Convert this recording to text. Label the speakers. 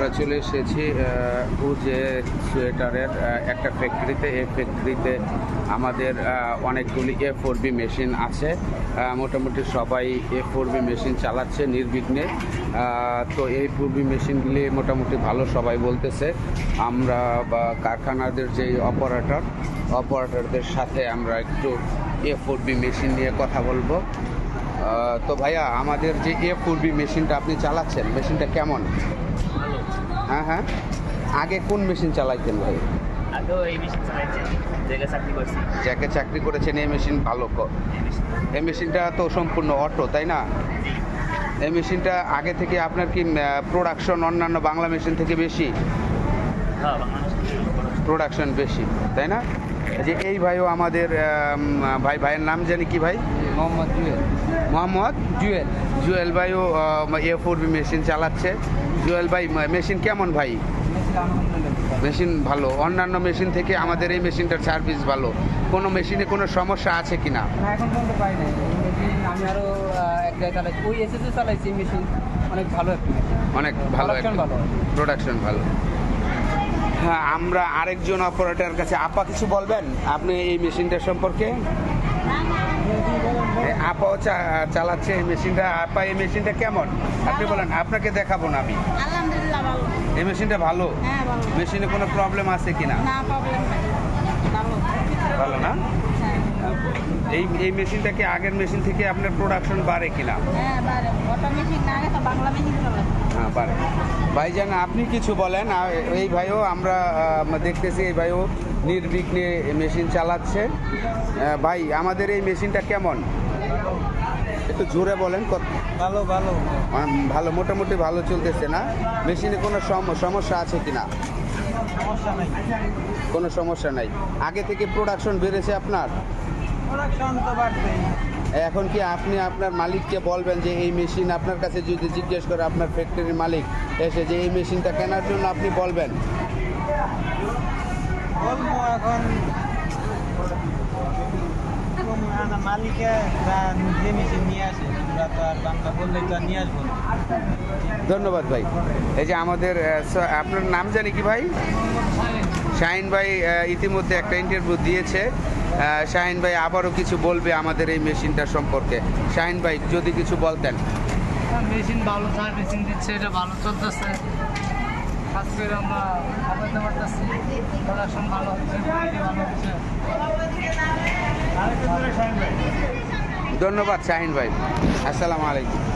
Speaker 1: আমরা চলে এসেছি যে সোয়েটারের একটা ফ্যাক্টরিতে এই ফ্যাক্টরিতে আমাদের অনেকগুলি এ ফোর বি মেশিন আছে। মোটামুটি সবাই এ ফোর বি মেশিন চালাচ্ছে নির্বিঘ্নে। তো এই ফোর বি মেশিনগুলি মোটামুটি ভালো সবাই বলতেছে। আমরা, বা কারখানাদের যে অপারেটর অপারেটরদের সাথে আমরা একটু এ ফোর বি মেশিন নিয়ে কথা বলব। তো ভাইয়া, আমাদের যে এ ফোর বি মেশিনটা আপনি চালাচ্ছেন মেশিনটা কেমন? হ্যাঁ হ্যাঁ। আগে কোন মেশিন চালাইতেন ভাই?
Speaker 2: আগেও এই মেশিন চালাইছে চাকরি
Speaker 1: যাকে চাকরি করেছেন এই মেশিন ভালো
Speaker 2: এই
Speaker 1: মেশিনটা তো সম্পূর্ণ অটো তাই না? এই মেশিনটা আগে থেকে আপনার কি প্রোডাকশন অন্যান্য বাংলা মেশিন থেকে বেশি?
Speaker 2: হ্যাঁ
Speaker 1: প্রোডাকশন বেশি তাই না? যে এই ভাইও আমাদের ভাই ভাইয়ের নাম জানি কি ভাই?
Speaker 3: মোহাম্মদ জুয়েল।
Speaker 1: মোহাম্মদ
Speaker 3: জুয়েল।
Speaker 1: জুয়েল ভাইও এ ফোর বি মেশিন চালাচ্ছে। জুয়েল ভাই মেশিন কেমন ভাই? মেশিন ভালো। অন্যান্য মেশিন থেকে আমাদের এই মেশিনটার সার্ভিস ভালো। কোনো মেশিনে কোনো সমস্যা আছে কি না?
Speaker 3: এখন পর্যন্ত পাই নাই। আমি আরও এক জায়গায় ওই এসএসে চালাইছি মেশিন অনেক ভালো একটা
Speaker 1: অনেক ভালো প্রোডাকশন ভালো। হ্যাঁ আমরা আরেকজন অপারেটর কাছে আপা কিছু বলবেন? আপনি এই মেশিনটা সম্পর্কে? আপাও চালাচ্ছে এই মেশিনটা। আপা এই মেশিনটা কেমন? আপনি বলেন আপনাকে দেখাবো না আমি।
Speaker 4: আলহামদুলিল্লাহ ভালো।
Speaker 1: এই মেশিনটা ভালো?
Speaker 4: হ্যাঁ ভালো।
Speaker 1: মেশিনে কোনো প্রবলেম আছে কিনা?
Speaker 4: না প্রবলেম নাই। ভালো।
Speaker 1: না? এই এই মেশিনটা কি আগের মেশিন থেকে আপনার প্রোডাকশন বাড়ে কিনা?
Speaker 4: হ্যাঁ
Speaker 1: হ্যাঁ পারে ভাইজান আপনি কিছু বলেন। এই ভাইও আমরা দেখতেছি এই ভাইও নির্বিঘ্নে মেশিন চালাচ্ছে। ভাই আমাদের এই মেশিনটা কেমন? একটু জোরে বলেন কত?
Speaker 3: ভালো ভালো।
Speaker 1: ভালো মোটামুটি ভালো চলতেছে না? মেশিনে কোনো সম- সমস্যা আছে কিনা?
Speaker 3: সমস্যা নাই।
Speaker 1: কোনো সমস্যা নাই। আগে থেকে প্রোডাকশন বেড়েছে আপনার?
Speaker 3: প্রোডাকশন তো বাড়বেই
Speaker 1: এখন কি আপনি আপনার মালিককে বলবেন যে এই মেশিন আপনার কাছে যদি জিজ্ঞেস করে আপনার ফ্যাক্টরির মালিক এসে যে এই মেশিনটা কেনার জন্য আপনি বলবেন?
Speaker 3: বলব এখন মালিকে যে মেশিন নিয়ে আসে। আমরা তো আর বাংলা বললেই তো আর নিয়ে আসব
Speaker 1: ধন্যবাদ ভাই। এই যে আমাদের আপনার নাম জানি কি ভাই? শাহিন ভাই ইতিমধ্যে একটা ইন্টারভিউ দিয়েছে। শাহিন ভাই আবারও কিছু বলবে আমাদের এই মেশিনটা সম্পর্কে। শাহিন ভাই যদি কিছু বলতেন।
Speaker 5: মেশিন ভালো সার্ভিসিং দিচ্ছে এটা ভালো চলতেছে। কাজ করে আমরা প্রোডাকশন ভালো হচ্ছে ভালো হচ্ছে।
Speaker 1: ধন্যবাদ শাহিন ভাই। আসসালামু আলাইকুম।